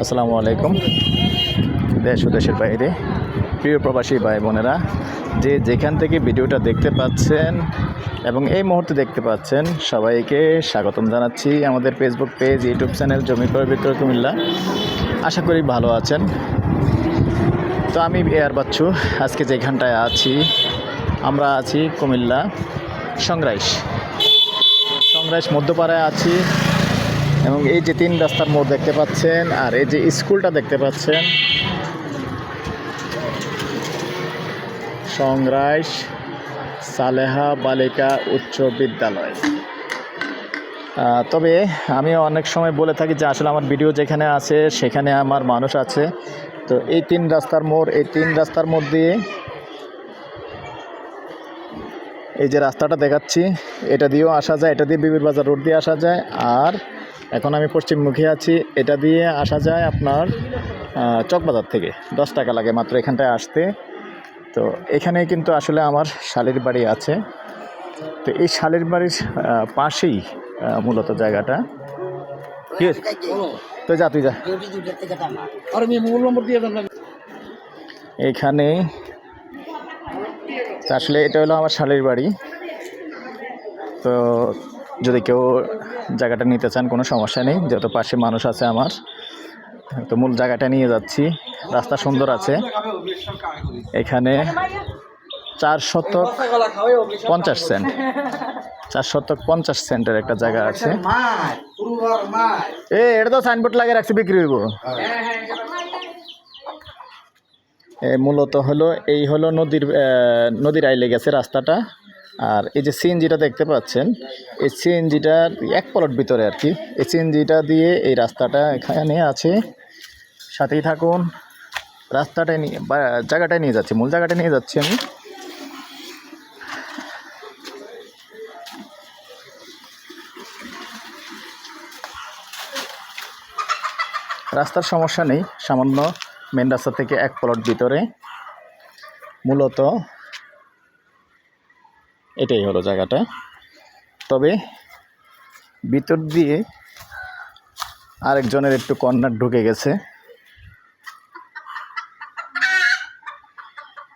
আসসালামু আলাইকুম। দেশ ও দেশের বাইরে। প্রিয় প্রবাসী ভাই বোনেরা, যে যেখান থেকে ভিডিওটা দেখতে পাচ্ছেন এবং এই মুহূর্তে দেখতে পাচ্ছেন, সবাইকে স্বাগতম জানাচ্ছি আমাদের ফেসবুক পেজ ইউটিউব চ্যানেল জমি ক্রয় বিক্রয় কুমিল্লা। আশা করি ভালো আছেন। তো আমি এয়ার বাচ্চু, আজকে যেখানটায় আছি, আমরা আছি কুমিল্লা সংগ্রাইশ। সংগ্রাইশ মধ্যপাড়ায় আছি। এবং এই যে তিন রাস্তার মোড় দেখতে পাচ্ছেন, আর এই যে স্কুলটা দেখতে পাচ্ছেন। সংগ্রাইশ সালেহা বালিকা উচ্চ বিদ্যালয়। তবে আমি অনেক সময় বলে থাকি যে আসলে আমার ভিডিও যেখানে আছে, সেখানে আমার মানুষ আছে। তো এই তিন রাস্তার মোড়, এই তিন রাস্তার মোড় দিয়ে এই যে রাস্তাটা দেখাচ্ছি, এটা দিয়েও আসা যায়, এটা দিয়ে বিবির বাজার রোড দিয়ে আসা যায়, আর এখন আমি পশ্চিমমুখী আছি। এটা দিয়ে আসা যায় আপনার চকবাজার থেকে। দশ টাকা লাগে মাত্র এখানটায় আসতে। তো এখানে কিন্তু আসলে আমার শালির বাড়ি আছে। তো এই শালির বাড়ির পাশেই মূলত জায়গাটা? তো যা, তুই যা। এখানে আসলে এটা হলো আমার শালির বাড়ি। তো যদি কেউ জায়গাটা নিতে চান, কোনো সমস্যা নেই। যেহেতু পাশে মানুষ আছে আমার, তো মূল জায়গাটা নিয়ে যাচ্ছি। রাস্তা সুন্দর আছে। এখানে চার শতক পঞ্চাশ সেন্ট। চার শতক পঞ্চাশ সেন্টের একটা জায়গা আছে। এ, এটা তো সাইনবোর্ড লাগিয়ে রাখছি, বিক্রি হইব। মূলত হলো, এই হলো নদীর নদীর আইলে গেছে রাস্তাটা। আর এই যে সিএনজিটা দেখতে পাচ্ছেন, এই সিএনজিটার এক পলট ভিতরে আর কি। এই সিএনজিটা দিয়ে এই রাস্তাটা এখানে আছে। সাথেই থাকুন। রাস্তাটায় নিয়ে, বা জায়গাটায় নিয়ে যাচ্ছি, মূল জায়গাটায় নিয়ে যাচ্ছি আমি। রাস্তার সমস্যা নেই, সামান্য মেন রাস্তা থেকে এক প্লট ভিতরে। মূলত এটাই হলো জায়গাটা। তবে ভিতর দিয়ে আরেকজনের একটু কর্নার ঢুকে গেছে।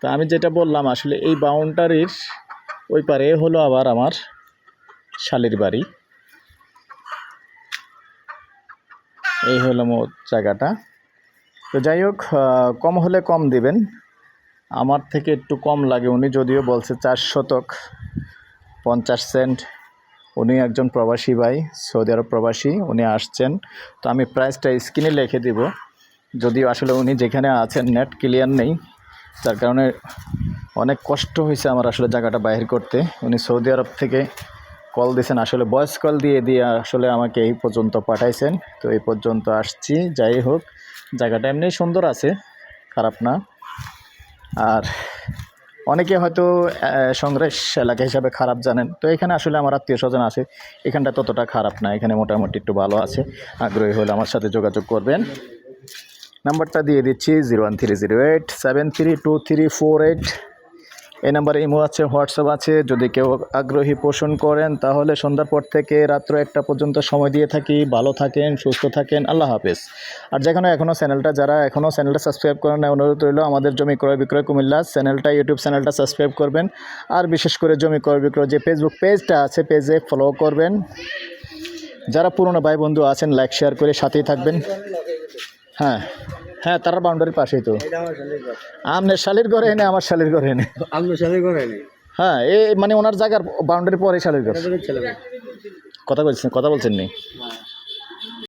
তা আমি যেটা বললাম, আসলে এই বাউন্ডারির ওই পারে হলো আবার আমার শালির বাড়ি। এই হলো মোট জায়গাটা। তো যাই হোক কম হলে কম দিবেন। আমার থেকে একটু কম লাগে উনি, যদিও বলছে চার শতক, পঞ্চাশ সেন্ট। উনি একজন প্রবাসী ভাই, সৌদি আরব প্রবাসী, উনি আসছেন। তো আমি প্রাইসটা স্ক্রিনে লিখে দিব। যদিও আসলে উনি যেখানে আছেন, নেট ক্লিয়ার নেই। যার কারণে অনেক কষ্ট হয়েছে আমার আসলে জায়গাটা বাইর করতে। উনি সৌদি আরব থেকে কল দিয়েছেন, আসলে ভয়েস কল দিয়ে দিয়ে আসলে আমাকে এই পর্যন্ত পাঠাইছেন। তো এই পর্যন্ত আসছি, যাই হোক, জায়গাটা এমনি সুন্দর আছে, খারাপ না। আর অনেকে হয়তো সংগ্রেস এলাকা হিসাবে খারাপ জানেন। তো এখানে আসলে আমার আত্মীয় স্বজন আছে। এখানটা ততটা খারাপ না। এখানে মোটামুটি একটু ভালো আছে। আগ্রহী হলে আমার সাথে যোগাযোগ করবেন। নাম্বারটা দিয়ে দিচ্ছি, zero one three zero eight, seven three two three four eight. এই নাম্বারে ইমো আছে, হোয়াটসঅ্যাপ আছে। যদি কেউ আগ্রহী পোষণ করেন, তাহলে সন্ধ্যার পর থেকে রাত্র একটা পর্যন্ত সময় দিয়ে থাকি। ভালো থাকেন, সুস্থ থাকেন। আল্লাহ হাফেজ। আর যেখানে এখনও চ্যানেলটা, যারা এখনও চ্যানেলটা সাবস্ক্রাইব করেন না অনুরোধ রইল আমাদের জমি ক্রয় বিক্রয় কুমিল্লা চ্যানেলটা, ইউটিউব চ্যানেলটা সাবস্ক্রাইব করবেন। আর বিশেষ করে জমি ক্রয় বিক্রয় যে ফেসবুক পেজটা আছে পেজে ফলো করবেন। যারা পুরনো ভাই বন্ধু আছেন লাইক শেয়ার করে সাথেই থাকবেন। হ্যাঁ। হ্যাঁ তারা বাউন্ডারির পাশেই তো। আমার শালির ঘরে। এনে আমার শালির ঘরে এনে। শালির ঘরে এনে। হ্যাঁ এ মানে ওনার জায়গার বাউন্ডারি পরে শালির ঘর। কথা বলছেন কথা বলছেন নি।